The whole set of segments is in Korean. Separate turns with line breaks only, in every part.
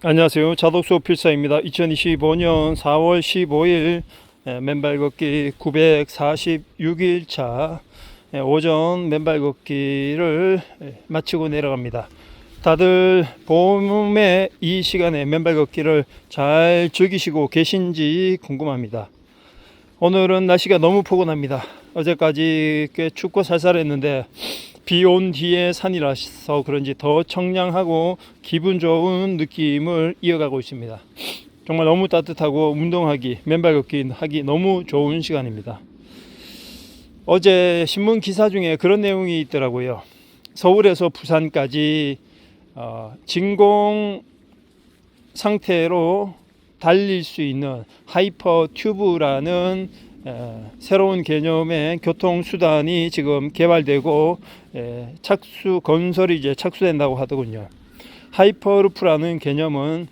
안녕하세요. 자독수 필사입니다. 2025년 4월 15일 예, 맨발 걷기 946일차 예, 오전 맨발 걷기를 예, 마치고 내려갑니다. 다들 봄에 이 시간에 맨발 걷기를 잘 즐기시고 계신지 궁금합니다. 오늘은 날씨가 너무 포근합니다. 어제까지 꽤 춥고 쌀쌀했는데 비 온 뒤에 산이라서 그런지 더 청량하고 기분 좋은 느낌을 이어가고 있습니다. 정말 너무 따뜻하고 운동하기, 맨발 걷기 하기 너무 좋은 시간입니다. 어제 신문 기사 중에 그런 내용이 있더라고요. 서울에서 부산까지 어, 진공 상태로 달릴 수 있는 하이퍼 튜브라는 에, 새로운 개념의 교통 수단이 지금 개발되고 에, 착수 건설이 이제 착수된다고 하더군요. 하이퍼루프라는 개념은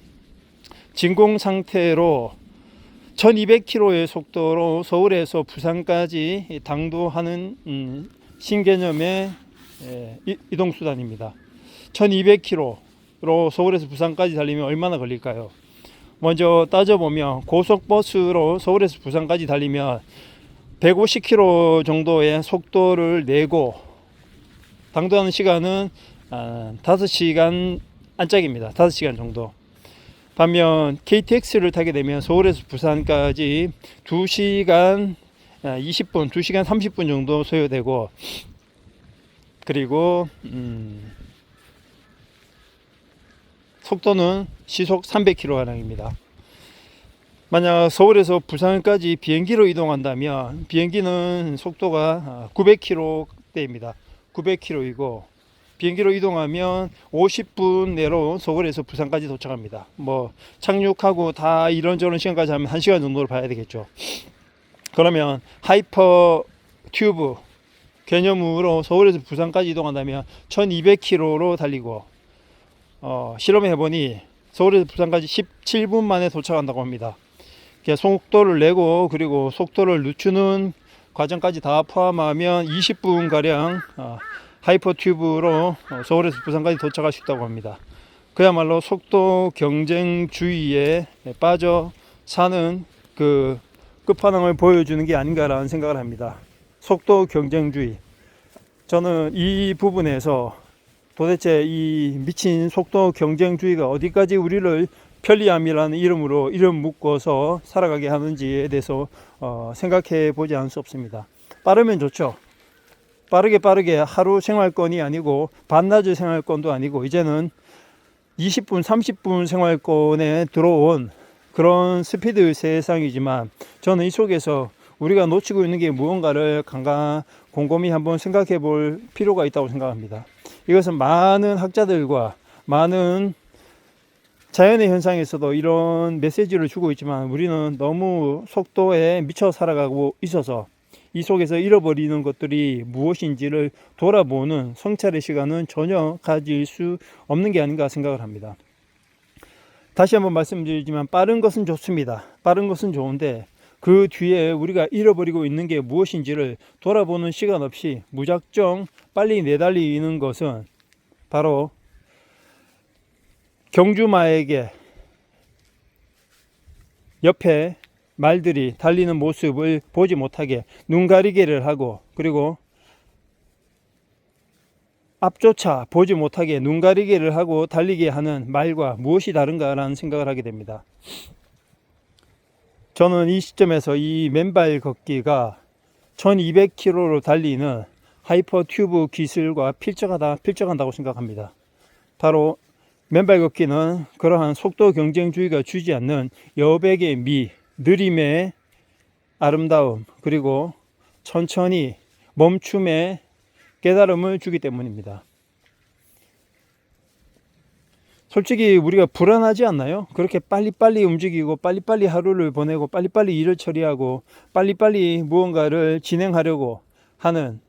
진공 상태로 1200km의 속도로 서울에서 부산까지 당도하는 음, 신개념의 에, 이- 이동 수단입니다. 1200km로 서울에서 부산까지 달리면 얼마나 걸릴까요? 먼저 따져보면 고속버스로 서울에서 부산까지 달리면 150km 정도의 속도를 내고 당도하는 시간은 아, 5시간 안짝입니다. 5시간 정도. 반면 KTX를 타게 되면 서울에서 부산까지 2시간 20분, 2시간 30분 정도 소요되고 그리고 음, 속도는 시속 300km가량입니다. 만약 서울에서 부산까지 비행기로 이동한다면 비행기는 속도가 900km대입니다. 900km이고 비행기로 이동하면 50분 내로 서울에서 부산까지 도착합니다. 뭐 착륙하고 다 이런저런 시간까지 하면 1시간 정도를 봐야 되겠죠. 그러면 하이퍼 튜브 개념으로 서울에서 부산까지 이동한다면 1200km로 달리고 어, 실험해 보니 서울에서 부산까지 17분 만에 도착한다고 합니다. 속도를 내고 그리고 속도를 늦추는 과정까지 다 포함하면 20분 가량 어, 하이퍼 튜브로 어, 서울에서 부산까지 도착할 수 있다고 합니다. 그야말로 속도 경쟁주의에 빠져 사는 그 끝판왕을 보여주는 게 아닌가라는 생각을 합니다. 속도 경쟁주의. 저는 이 부분에서 도대체 이 미친 속도 경쟁주의가 어디까지 우리를 편리함이라는 이름으로 이름 묶어서 살아가게 하는지에 대해서 어, 생각해 보지 않을 수 없습니다. 빠르면 좋죠. 빠르게 빠르게 하루 생활권이 아니고 반나절 생활권도 아니고 이제는 20분, 30분 생활권에 들어온 그런 스피드 세상이지만 저는 이 속에서 우리가 놓치고 있는 게 무언가를 간간 곰곰이 한번 생각해 볼 필요가 있다고 생각합니다. 이것은 많은 학자들과 많은 자연의 현상에서도 이런 메시지를 주고 있지만 우리는 너무 속도에 미쳐 살아가고 있어서 이 속에서 잃어버리는 것들이 무엇인지를 돌아보는 성찰의 시간은 전혀 가질 수 없는 게 아닌가 생각을 합니다. 다시 한번 말씀드리지만 빠른 것은 좋습니다. 빠른 것은 좋은데 그 뒤에 우리가 잃어버리고 있는 게 무엇인지를 돌아보는 시간 없이 무작정 빨리 내달리는 것은 바로 경주마에게 옆에 말들이 달리는 모습을 보지 못하게 눈 가리개를 하고 그리고 앞조차 보지 못하게 눈 가리개를 하고 달리게 하는 말과 무엇이 다른가라는 생각을 하게 됩니다. 저는 이 시점에서 이 맨발 걷기가 1200km로 달리는 하이퍼 튜브 기술과 필적하다, 필적한다고 생각합니다. 바로 맨발 걷기는 그러한 속도 경쟁주의가 주지 않는 여백의 미, 느림의 아름다움, 그리고 천천히 멈춤의 깨달음을 주기 때문입니다. 솔직히 우리가 불안하지 않나요? 그렇게 빨리빨리 움직이고 빨리빨리 하루를 보내고 빨리빨리 일을 처리하고 빨리빨리 무언가를 진행하려고 하는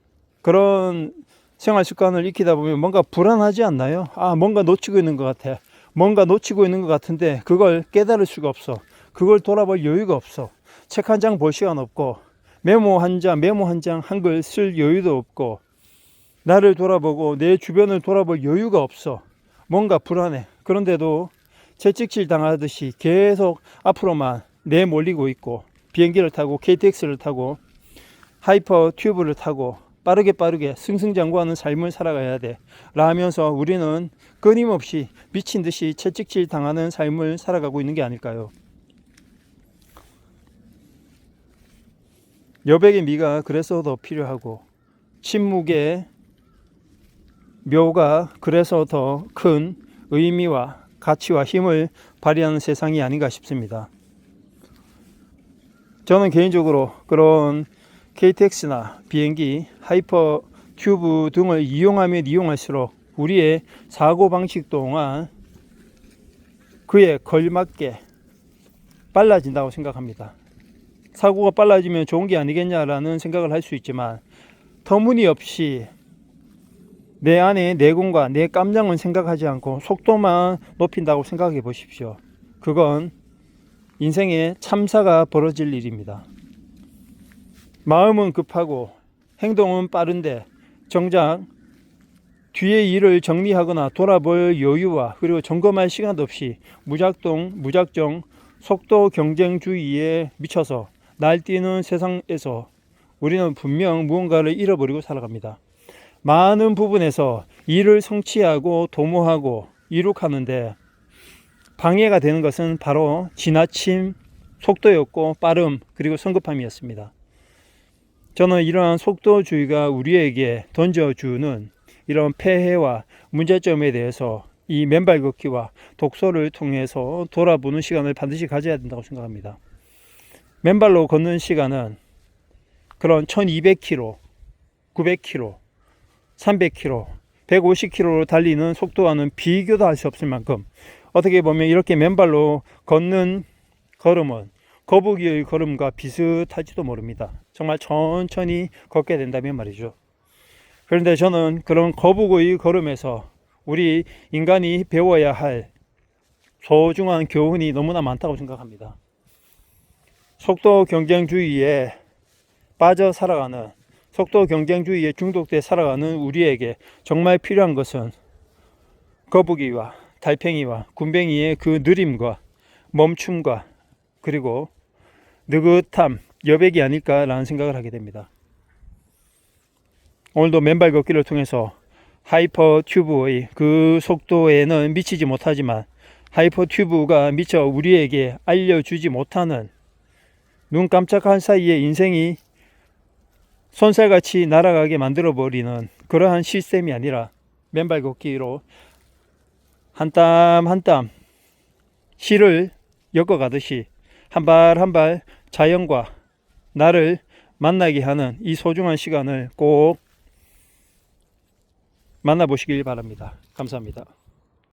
그런 생활 습관을 익히다 보면 뭔가 불안하지 않나요? 아, 뭔가 놓치고 있는 것 같아. 뭔가 놓치고 있는 것 같은데 그걸 깨달을 수가 없어. 그걸 돌아볼 여유가 없어. 책 한 장 볼 시간 없고 메모 한 장, 메모 한 장 한글 쓸 여유도 없고 나를 돌아보고 내 주변을 돌아볼 여유가 없어. 뭔가 불안해. 그런데도 채찍질 당하듯이 계속 앞으로만 내몰리고 있고 비행기를 타고 KTX를 타고 하이퍼 튜브를 타고 빠르게 빠르게 승승장구하는 삶을 살아가야 돼 라면서 우리는 끊임없이 미친 듯이 채찍질 당하는 삶을 살아가고 있는 게 아닐까요? 여백의 미가 그래서 더 필요하고 침묵의 묘가 그래서 더 큰 의미와 가치와 힘을 발휘하는 세상이 아닌가 싶습니다. 저는 개인적으로 그런 KTX나 비행기, 하이퍼 튜브 등을 이용하면 이용할수록 우리의 사고 방식 동안 그에 걸맞게 빨라진다고 생각합니다. 사고가 빨라지면 좋은 게 아니겠냐라는 생각을 할 수 있지만 터무니없이 내 안에 내공과 내 깜장은 생각하지 않고 속도만 높인다고 생각해 보십시오. 그건 인생에 참사가 벌어질 일입니다. 마음은 급하고 행동은 빠른데 정작 뒤의 일을 정리하거나 돌아볼 여유와 그리고 점검할 시간도 없이 무작동, 무작정 속도 경쟁주의에 미쳐서 날뛰는 세상에서 우리는 분명 무언가를 잃어버리고 살아갑니다. 많은 부분에서 일을 성취하고 도모하고 이룩하는데 방해가 되는 것은 바로 지나침 속도였고 빠름 그리고 성급함이었습니다. 저는 이러한 속도주의가 우리에게 던져주는 이런 폐해와 문제점에 대해서 이 맨발 걷기와 독서를 통해서 돌아보는 시간을 반드시 가져야 된다고 생각합니다. 맨발로 걷는 시간은 그런 1200km, 900km, 300km, 150km로 달리는 속도와는 비교도 할 수 없을 만큼 어떻게 보면 이렇게 맨발로 걷는 걸음은 거북이의 걸음과 비슷할지도 모릅니다. 정말 천천히 걷게 된다면 말이죠. 그런데 저는 그런 거북의 걸음에서 우리 인간이 배워야 할 소중한 교훈이 너무나 많다고 생각합니다. 속도 경쟁주의에 빠져 살아가는 속도 경쟁주의에 중독돼 살아가는 우리에게 정말 필요한 것은 거북이와 달팽이와 군뱅이의 그 느림과 멈춤과 그리고 느긋함, 여백이 아닐까라는 생각을 하게 됩니다. 오늘도 맨발 걷기를 통해서 하이퍼 튜브의 그 속도에는 미치지 못하지만 하이퍼 튜브가 미처 우리에게 알려주지 못하는 눈 깜짝할 사이에 인생이 손살같이 날아가게 만들어 버리는 그러한 시스템이 아니라 맨발 걷기로 한 땀 한 땀 실을 엮어 가듯이 한 발 한 발 자연과 나를 만나게 하는 이 소중한 시간을 꼭 만나보시길 바랍니다. 감사합니다.